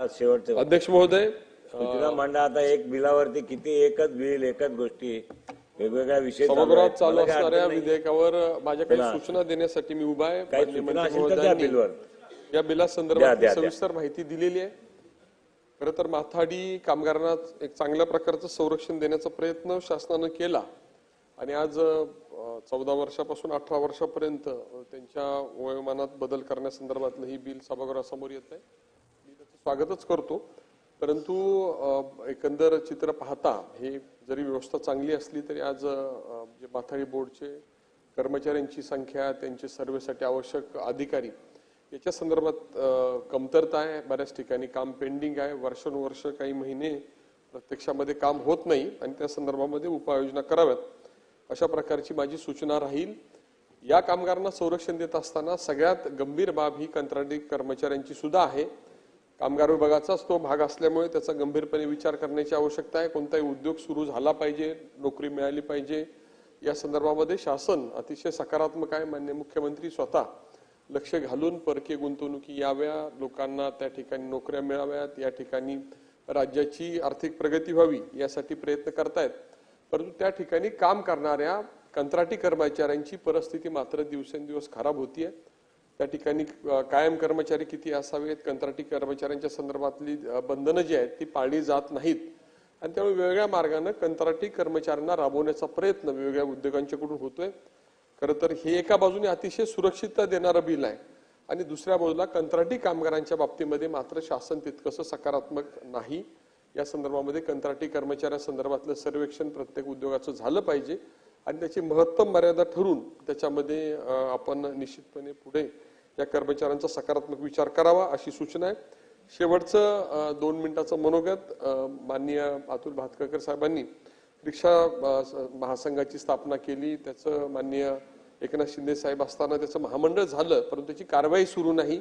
शेवटचे अध्यक्ष महोदय सूचना मांडा आता एक बिलावरती किती एकच बिल एकच गोष्टी वेगवेगळ्या विषय चालू सभागृहात असणाऱ्या. विधेयकावर माझ्या काही. सूचना देण्यासाठी मी उभा आहे. काही माननीय सूचना मंत्री असेल तर त्या महोदयांनी बिलवर. या बिला द्या, संदर्भात द्या. सविस्तर माहिती दिलेली आहे. खरं तर माथाडी कामगारांना एक चांगल्या प्रकारचं संरक्षण देण्याचा प्रयत्न शासनानं केला. आणि आज चौदा वर्षापासून अठरा वर्षापर्यंत अ, त्यांच्या वयोमानात बदल करण्यासंदर्भातलं ही बिल सभागृहासमोर येत आहे. स्वागतच करतो. परंतु एकंदर चित्र पाहता हे जरी व्यवस्था चांगली असली तरी आज जे माथाडी बोर्डचे कर्मचाऱ्यांची संख्या त्यांचे सर्वेसाठी आवश्यक अधिकारी याच्या संदर्भात कमतरता आहे. बऱ्याच ठिकाणी काम पेंडिंग आहे. वर्षानुवर्ष काही महिने प्रत्यक्षामध्ये काम होत नाही आणि त्या संदर्भामध्ये उपाययोजना कराव्यात. अशा प्रकारची माझी सूचना राहील. या कामगारांना संरक्षण देत असताना सगळ्यात गंभीर बाब ही कंत्राटी कर्मचाऱ्यांची सुद्धा आहे. कामगार विभागाचाच तो भाग असल्यामुळे त्याचा गंभीरपणे विचार करण्याची आवश्यकता आहे. कोणताही उद्योग सुरू झाला पाहिजे नोकरी मिळाली पाहिजे या संदर्भामध्ये शासन अतिशय सकारात्मक आहे. मान्य मुख्यमंत्री स्वतः लक्ष घालून परकीय गुंतवणुकी याव्या लोकांना त्या ठिकाणी नोकऱ्या मिळाव्यात या ठिकाणी राज्याची आर्थिक प्रगती व्हावी यासाठी प्रयत्न करतायत. परंतु त्या ठिकाणी काम करणाऱ्या कंत्राटी कर्मचाऱ्यांची परिस्थिती मात्र दिवसेंदिवस खराब होती आहे त्या ठिकाणी कायम कर्मचारी किती असावेत? कंत्राटी कर्मचाऱ्यांच्या संदर्भातली बंधनं जी आहेत ती पाळली जात नाहीत. आणि त्यामुळे वेगळ्या मार्गाने कंत्राटी कर्मचाऱ्यांना राबवण्याचा प्रयत्न वेगवेगळ्या उद्योगांच्याकडून होतोय. खरं तर हे एका बाजूने अतिशय सुरक्षितता देणारं बिल आहे. आणि दुसऱ्या बाजूला कंत्राटी कामगारांच्या बाबतीमध्ये मात्र शासन तितकंसं सकारात्मक नाही. या संदर्भामध्ये कंत्राटी कर्मचाऱ्यांसंदर्भातलं सर्वेक्षण प्रत्येक उद्योगाचं झालं पाहिजे. आणि त्याची महत्तम मर्यादा ठरून त्याच्यामध्ये आपण निश्चितपणे पुढे या कर्मचाऱ्यांचा सकारात्मक विचार करावा अशी सूचना आहे. शेवटचं दोन मिनिटाचं मनोगत माननीय अतुल भातकर साहेबांनी रिक्षा महासंघाची स्थापना केली. त्याचं माननीय एकनाथ शिंदे साहेब असताना त्याचं महामंडळ झालं परंतु त्याची कारवाई सुरू नाही.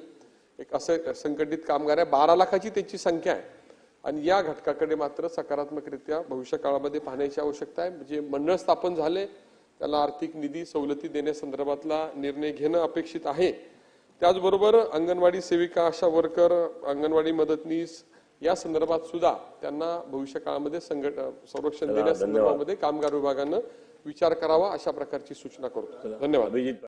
एक असं संघटित कामगार आहे. बारा लाखाची त्याची संख्या आहे. आणि या घटकाकडे मात्र सकारात्मकरित्या भविष्य काळामध्ये पाहण्याची आवश्यकता आहे. म्हणजे मंडळ स्थापन झाले त्याला आर्थिक निधी सवलती देण्यासंदर्भातला निर्णय घेणं अपेक्षित आहे. त्याचबरोबर अंगणवाडी सेविका आशा वर्कर अंगणवाडी मदतनीस या संदर्भात सुद्धा त्यांना भविष्य काळामध्ये संघट संरक्षण देण्यासंदर्भामध्ये कामगार विभागानं विचार करावा अशा प्रकारची सूचना करतो. धन्यवाद.